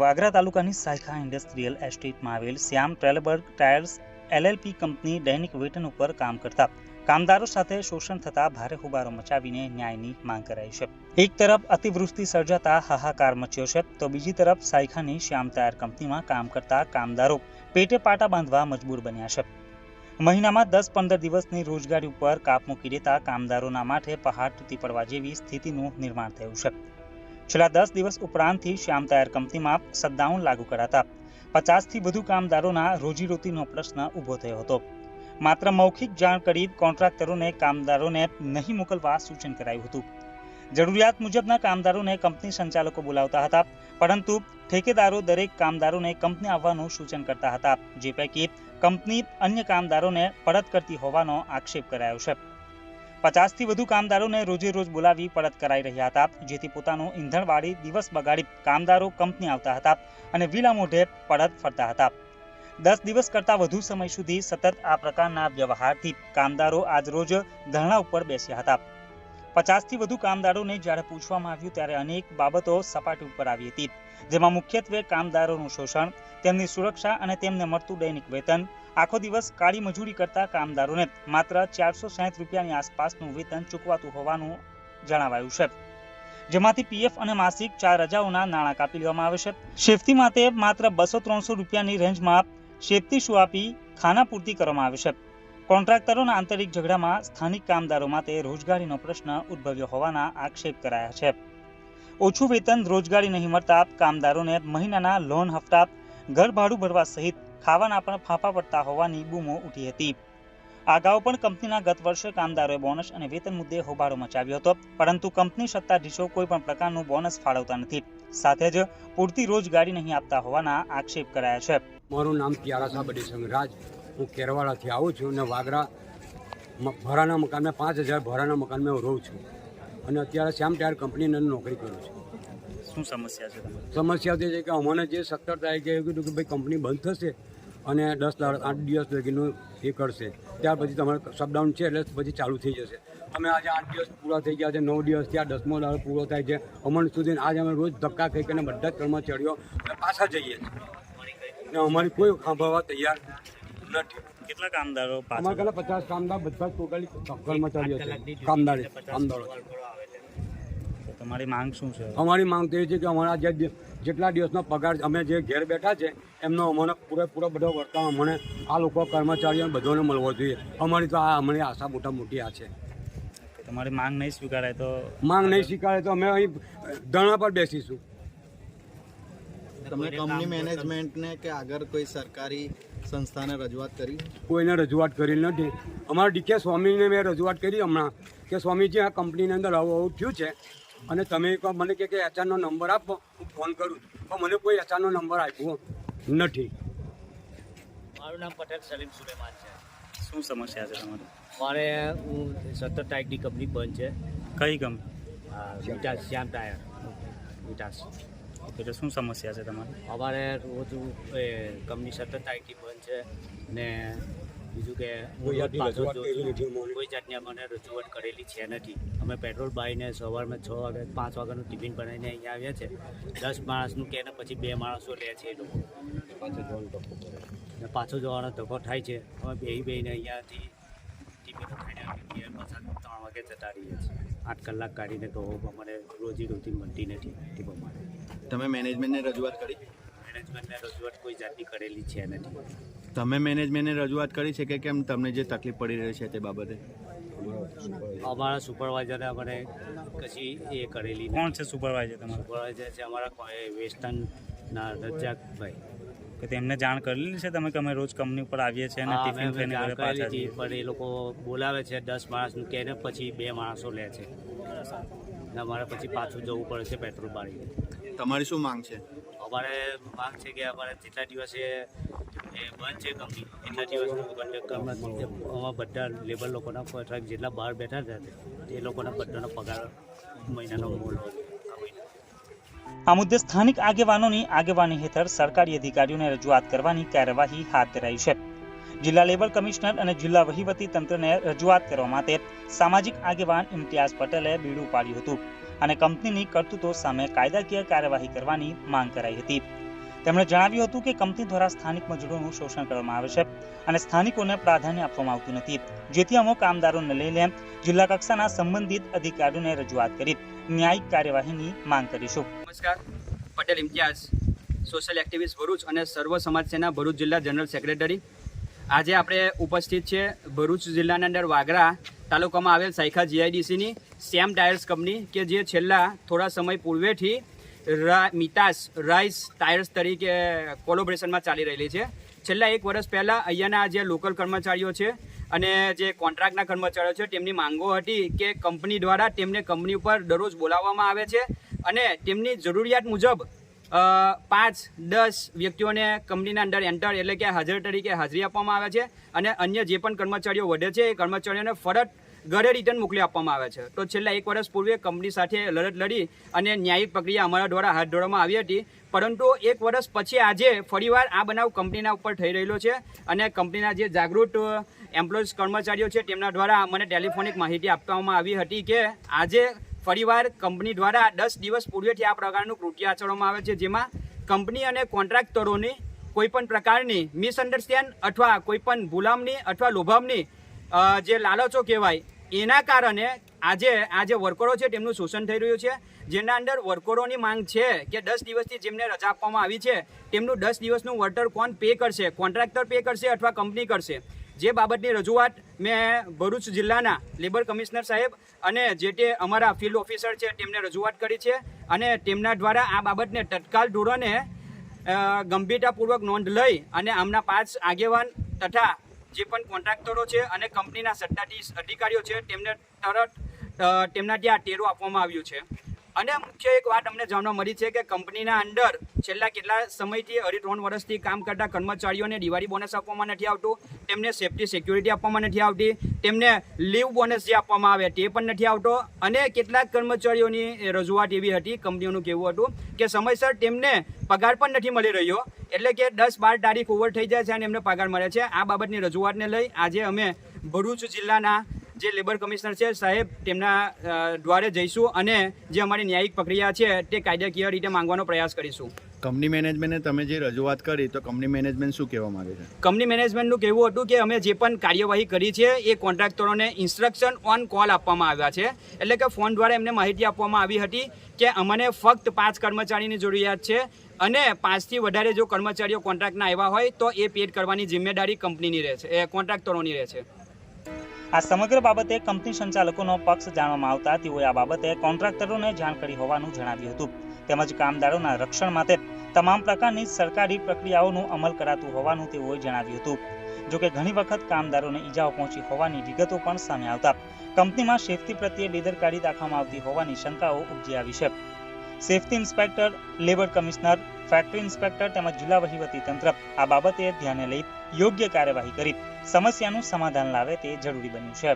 વાગરા તાલુકાની સાયખા ઇન્ડસ્ટ્રીયલ એસ્ટેટમાં આવેલ Shyam Trelleborg tyres LLP company દૈનિક વેતન ઉપર કામ કરતા કામદારો સાથે શોષણ થતા ભારે હુબારો મચાવીને ન્યાયની માંગ કરાઈ છે. એક તરફ અતિવૃષ્ટિ સર્જાતા હાહાકાર મચ્યો છે, તો બીજી તરફ સાયખાની શ્યામ ટાયર કંપનીમાં કામ કરતા કામદારો પેટે પાટા બાંધવા મજબૂર બન્યા છે. મહિનામાં દસ પંદર દિવસની રોજગારી ઉપર કાપ મૂકી દેતા કામદારોના માથે પહાડ તૂટી પડવા જેવી સ્થિતિનું નિર્માણ થયું છે. છેલ્લા દસ દિવસ ઉપરાંતથી શ્યામ ટાયર કંપનીમાં શટડાઉન લાગુ કરાતા. પચાસથી વધુ કામદારોના રોજીરોટીનો પ્રશ્ન ઊભો થયો હતો. માત્ર મૌખિક જાણ કરી કોન્ટ્રાક્ટરોને કામદારોને નહીં મોકલવા સૂચન કરાયું હતું. જરૂરિયાત મુજબના કામદારોને કંપની સંચાલકો બોલાવતા હતા, પરંતુ ઠેકેદારો દરેક કામદારોને કંપની આવવાનું સૂચન કરતા હતા, જે પૈકી કંપની અન્ય કામદારોને પરત કરતી હોવાનો આક્ષેપ કરાયો છે. પચાસથી વધુ કામદારોને રોજે રોજ બોલાવી પરત કરાઈ રહ્યા હતા. જેથી પોતાનું ઈંધણવાળી દિવસ બગાડી કામદારો કંપની આવતા હતા અને વિલા મોઢે પરત ફરતા હતા. દસ દિવસ કરતાં વધુ સમય સુધી સતત આ પ્રકારના વ્યવહારથી કામદારો આજરોજ ધરણા ઉપર બેસ્યા હતા. પચાસથી વધુ કામદારોને જ્યારે પૂછવામાં આવ્યું ત્યારે અનેક બાબતો સપાટી ઉપર આવી હતી. જેમાં મુખ્યત્વે કામદારોનું શોષણ, તેમની સુરક્ષા અને તેમને મળતું દૈનિક વેતન. આખો દિવસ કાળી મજૂરી કરતા કામદારોને માત્ર ચારસો સાઠ રૂપિયાની આસપાસનું વેતન ચૂકવાતું હોવાનું જણાવાયું છે. જેમાંથી પીએફ અને માસિક ચાર રજાઓના નાણાં કાપી લેવામાં આવે છે. શેફતી માટે માત્ર બસો ત્રણસો રૂપિયાની રેન્જમાં શેફતી શું આપી ખાના પૂર્તિ કરવામાં આવે છે. કોન્ટ્રાક્ટરોના આંતરિક ઝઘડામાં સ્થાનિક કામદારો માટે રોજગારીનો પ્રશ્ન ઉદ્ભવ્યો હોવાના આક્ષેપ કરાયા છે. ઓછું વેતન, રોજગારી નહીં મળતા કામદારોને મહિનાના લોન હપ્તા ઘર ભાડું ભરવા સહિત ખાવાના પણ ફાંફા પડતા હોવાની બૂમો ઉઠી હતી. અગાઉ પણ કંપનીના ગત વર્ષે કામદારોએ બોનસ અને વેતન મુદ્દે હોબાળો મચાવ્યો હતો, પરંતુ કંપની સત્તાધીશો કોઈ પણ પ્રકારનું બોનસ ફાળવતા નથી. સાથે જ પૂરતી રોજગારી નહીં આપતા હોવાના આક્ષેપ કરાયા છે. મારું નામ પ્યારા બડી સંગરાજ. હું કેરવાડાથી આવું છું અને વાગરા ભરાના મકાનમાં પાંચ હજાર ભરાના મકાનમાં હું રહું છું. અને અત્યારે શ્યામ ટાયર કંપનીની અંદર નોકરી કરું છું. શું સમસ્યા છે સમસ્યા તે છે કે અમને જે સત્તર તારીખે એવું કીધું કે ભાઈ કંપની બંધ થશે અને દસ દાડ આઠ દિવસ લગીનું એ કરશે. ત્યાર પછી તમારે શટડાઉન છે એટલે પછી ચાલુ થઈ જશે. અમે આજે આઠ દિવસ પૂરા થઈ ગયા છે નવ દિવસ ત્યાં દસમો દાડો પૂરો થાય છે. અમણ સુધી આજે અમે રોજ ધક્કા ખાઈ કરીને બધા જ કર્મચારીઓ અને પાછા જઈએ છીએ. અને અમારી કોઈ સાંભળવા તૈયાર નથી. કેટલા કામદારો અમારે કલા પચાસ કામદાર બધા ટોટલી ચક્કરમાં કર્મચારીઓ છે. કામદાર કામદારો તમારી માંગ શું છે? અમારી માંગ તો એ છે કે અમારા જે જેટલા દિવસનો પગાર અમે જે ઘેર બેઠા છે એમનો અમને પૂરેપૂરો બધો વર્તાવ અમને આ લોકો કર્મચારીઓને બધાને મળવો જોઈએ. અમારી તો આ અમારી આશા મોટા મોટી આ છે. તમારી માંગ નહીં સ્વીકારાય તો? માંગ નહીં સ્વીકારે તો અમે અહીં ધરણા પર બેસીશું. તમે કંપની મેનેજમેન્ટને કે આગળ કોઈ સરકારી સંસ્થાને રજૂઆત કરી? કોઈને રજૂઆત કરી નથી. અમારા ડીકે સ્વામીને મેં રજૂઆત કરી હમણાં કે સ્વામીજી આ કંપનીની અંદર આવું આવું થયું છે અને તમે કહો મને કે કે એચઆરનો નંબર આપો હું ફોન કરું પણ મને કોઈ એચઆરનો નંબર આપ્યો નથી. મારું નામ પટેલ સલીમ સુલેમાન છે. શું સમસ્યા છે તમારી? મારે હું સત્તર તારીખની કંપની બંધ છે. કઈ કંપની? આ વિટાસ શ્યામ ટાયર. વિટાસ એટલે શું સમસ્યા છે તમારી? અમારે રોજ એ કંપની સતત આઈટી બંધ છે ને બીજું કે કોઈ જાતની અમને. રજૂઆત કરેલી છે નથી. અમે પેટ્રોલ બાઈને સવારમાં છ વાગે પાંચ વાગ્યાનું ટિફિન બનાવીને અહીંયા આવ્યા છે. દસ માણસનું કે ને પછી બે માણસો લે છે એ લોકો. ને પાછો જવાનો ધક્કો થાય છે. અમે બેહી બેને અહીંયાથી ટિફિન ખાઈને આવીએ પાછા ત્રણ વાગે જતા રહીએ છીએ. આઠ કલાક કાઢીને તો અમારે રોજી રોટી મળતી નથી તે પ્રમાણે તમે મેનેજમેન્ટને રજૂઆત કરી? મેનેજમેન્ટને રજૂઆત કોઈ જાતની કરેલી છે નથી. તમે મેનેજમેન્ટને રજૂઆત કરી છે કે કેમ તમને જે તકલીફ પડી રહી છે તે બાબતે? અમારા સુપરવાઇઝરે અમને કશી એ કરેલી કોણ છે સુપરવાઇઝર તમારા? સુપરવાઇઝર છે અમારા કોઈ વેસ્ટર્નના રજાકભાઈ કે તેમને જાણ કરેલી છે તમે કે અમે રોજ કંપની ઉપર આવીએ છીએ અને ટિફિન થઈને ઘરે પાછા પણ એ લોકો બોલાવે છે દસ માણસનું કે ને પછી બે માણસો લે છે. ને અમારે પછી પાછું જવું પડે છે પેટ્રોલ બાળીને. તમારી શું માંગ છે? અમારે માંગ છે કે અમારે જેટલા દિવસે એ બંધ છે કંપની એટલા દિવસનું કંડક્ટર અમારા બધા લેબર લોકોના કોન્ટ્રાક્ટ જેટલા બહાર બેઠા હતા એ લોકોના બધાનો પગાર મહિનાનો મોલ આ મુદ્દે સ્થાનિક આગેવાનોની આગેવાની હેઠળ સરકારી અધિકારીઓને રજૂઆત કરવાની કાર્યવાહી હાથ ધરાઈ છે. જિલ્લા લેબર કમિશનર અને જિલ્લા વહીવટી તંત્રને રજૂઆત કરવા માટે સામાજિક આગેવાન ઇમ્તિયાઝ પટેલે બીડું પાડ્યું હતું અને કંપનીની કરતૂતો સામે કાયદાકીય કાર્યવાહી કરવાની માંગ કરાઈ હતી. તેમણે જણાવ્યું હતું કે કંપની દ્વારા સ્થાનિક મજૂરોનું શોષણ કરવામાં આવે છે અને સ્થાનિકોને પ્રાધાન્ય આપવામાં આવતું નથી. જેથી અમુક કામદારોને લઈને જિલ્લા કક્ષાના સંબંધિત અધિકારીઓને રજૂઆત કરી ન્યાયિક કાર્યવાહીની માંગ કરીશું. નમસ્કાર. પટેલ, ઇમ્તિયાઝ સોશિયલ એક્ટિવિસ્ટ ભરૂચ અને સર્વ સમાજ સેના ભરૂચ જિલ્લા જનરલ સેક્રેટરી આજે આપણે ઉપસ્થિત છે ભરૂચ જિલ્લાની અંદર વાગરા તાલુકામાં આવેલ સાયખા જીઆઈડીસીની સેમ ટાયર્સ કંપની કે જે છેલ્લા થોડા સમય પૂર્વેથી રા, મિતાસ રાઇસ ટાયર્સ તરીકે કોલોબરેશનમાં ચાલી રહેલી છે. છેલ્લા એક વર્ષ પહેલાં અહીંયાના જે લોકલ કર્મચારીઓ છે અને જે કોન્ટ્રાક્ટના કર્મચારીઓ છે, તેમની માંગો હતી કે કંપની દ્વારા તેમને કંપની ઉપર દરરોજ બોલાવવામાં આવે છે અને તેમની જરૂરિયાત મુજબ પાંચ, દસ વ્યક્તિઓને કંપનીના અંદર એન્ટર એટલે કે હાજર તરીકે હાજરી આપવામાં આવે છે અને અન્ય જે પણ કર્મચારીઓ વધે છે એ કર્મચારીઓને ફરજ ઘરે રિટર્ન મોકલી આપવામાં આવે છે. તો છેલ્લા એક વર્ષ પૂર્વે કંપની સાથે લડત લડી અને ન્યાયિક પ્રક્રિયા અમારા દ્વારા હાથ ધરવામાં આવી હતી. પરંતુ એક વર્ષ પછી આજે ફરીવાર આ બનાવ કંપનીના ઉપર થઈ રહેલો છે અને કંપનીના જે જાગૃત એમ્પ્લોઈઝ કર્મચારીઓ છે તેમના દ્વારા મને ટેલિફોનિક માહિતી આપવામાં આવી હતી કે આજે ફરીવાર કંપની દ્વારા દસ દિવસ પૂર્વેથી આ પ્રકારનું કૃત્ય આચરવામાં આવે છે, જેમાં કંપની અને કોન્ટ્રાક્ટરોની કોઈપણ પ્રકારની મિસઅન્ડરસ્ટેન્ડ અથવા કોઈપણ ગુલામની અથવા લોભામની જે લાલચો કહેવાય, એના કારણે આજે આ જે વર્કરો છે તેમનું શોષણ થઈ રહ્યું છે. જેના અંદર વર્કરોની માંગ છે કે દસ દિવસથી જેમને રજા આપવામાં આવી છે, તેમનું દસ દિવસનું વળતર કોણ પે કરશે? કોન્ટ્રાક્ટર પે કરશે અથવા કંપની કરશે? જે બાબતની રજૂઆત મેં ભરૂચ જિલ્લાના લેબર કમિશનર સાહેબ અને જે તે અમારા ફિલ્ડ ઓફિસર છે તેમને રજૂઆત કરી છે અને તેમના દ્વારા આ બાબતને તત્કાલ ધોરણે ગંભીરતાપૂર્વક નોંધ લઈ અને આમના પાંચ આગેવાન તથા જે પણ કોન્ટ્રાક્ટરો છે અને કંપનીના સત્તાધીશ અધિકારીઓ છે તેમને તરત તેમના ત્યાં ટેરો આપવામાં આવ્યું છે. અને મુખ્ય એક વાત અમને જાણવા મળી છે કે કંપનીના અંદર છેલ્લા કેટલા સમયથી અઢી ત્રણ વર્ષથી કામ કરતા કર્મચારીઓને દિવાળી બોનસ આપવામાં નથી આવતું, તેમને સેફટી સિક્યુરિટી આપવામાં નથી આવતી, તેમને લીવ બોનસ જે આપવામાં આવે તે પણ નથી આવતો. અને કેટલાક કર્મચારીઓની રજૂઆત એવી હતી, કંપનીઓનું કહેવું હતું કે સમયસર તેમને પગાર પણ નથી મળી રહ્યો, એટલે કે દસ બાર તારીખ ઓવર થઈ જાય છે અને એમને પગાર મળે છે. આ બાબતની રજૂઆતને લઈ આજે અમે ભરૂચ જિલ્લાના જે લેબર કમિશનર છે સાહેબ તેમના દ્વારે જઈશું અને જે અમારી ન્યાયિક પ્રક્રિયા છે તે કાયદાકીય રીતે માંગવાનો પ્રયાસ કરીશું. કંપની મેનેજમેન્ટને તમે જે રજૂઆત કરી તો કંપની મેનેજમેન્ટ શું કહેવા માંગે છે? કંપની મેનેજમેન્ટનું કહેવું હતું કે અમે જે પણ કાર્યવાહી કરી છે એ કોન્ટ્રાક્ટરોને ઇન્સ્ટ્રક્શન ઓન કોલ આપવામાં આવ્યા છે. એટલે કે ફોન દ્વારા એમને માહિતી આપવામાં આવી હતી કે અમને ફક્ત પાંચ કર્મચારીની જરૂરિયાત છે અને પાંચથી વધારે જો કર્મચારીઓ કોન્ટ્રાક્ટના આવ્યા હોય તો એ પેડ કરવાની જિમ્મેદારી કંપનીની રહે છે એ કોન્ટ્રાક્ટરોની રહે છે આ સમગ્ર બાબતે કંપની સંચાલકોનો પક્ષ જાણવામાં આવતા તેઓએ આ બાબતે કોન્ટ્રાક્ટરોને જાણ કરી હોવાનું જણાવ્યું હતું. તેમજ કામદારોના રક્ષણ માટે તમામ પ્રકારની સરકારી પ્રક્રિયાઓનું અમલ કરાતું હોવાનું તેઓએ જણાવ્યું હતું. જોકે ઘણી વખત કામદારોને ઈજાઓ પહોંચી હોવાની વિગતો પણ સામે આવતા કંપનીમાં સેફટી પ્રત્યે બેદરકારી દાખવામાં આવતી હોવાની શંકાઓ ઉપજી આવી છે. Safety inspector, labour commissioner, factory inspector તેમજ જિલ્લા વહીવટી તંત્ર આ બાબતે ધ્યાને લઈ યોગ્ય કાર્યવાહી કરી સમસ્યાનું સમાધાન લાવે તે જરૂરી બન્યું છે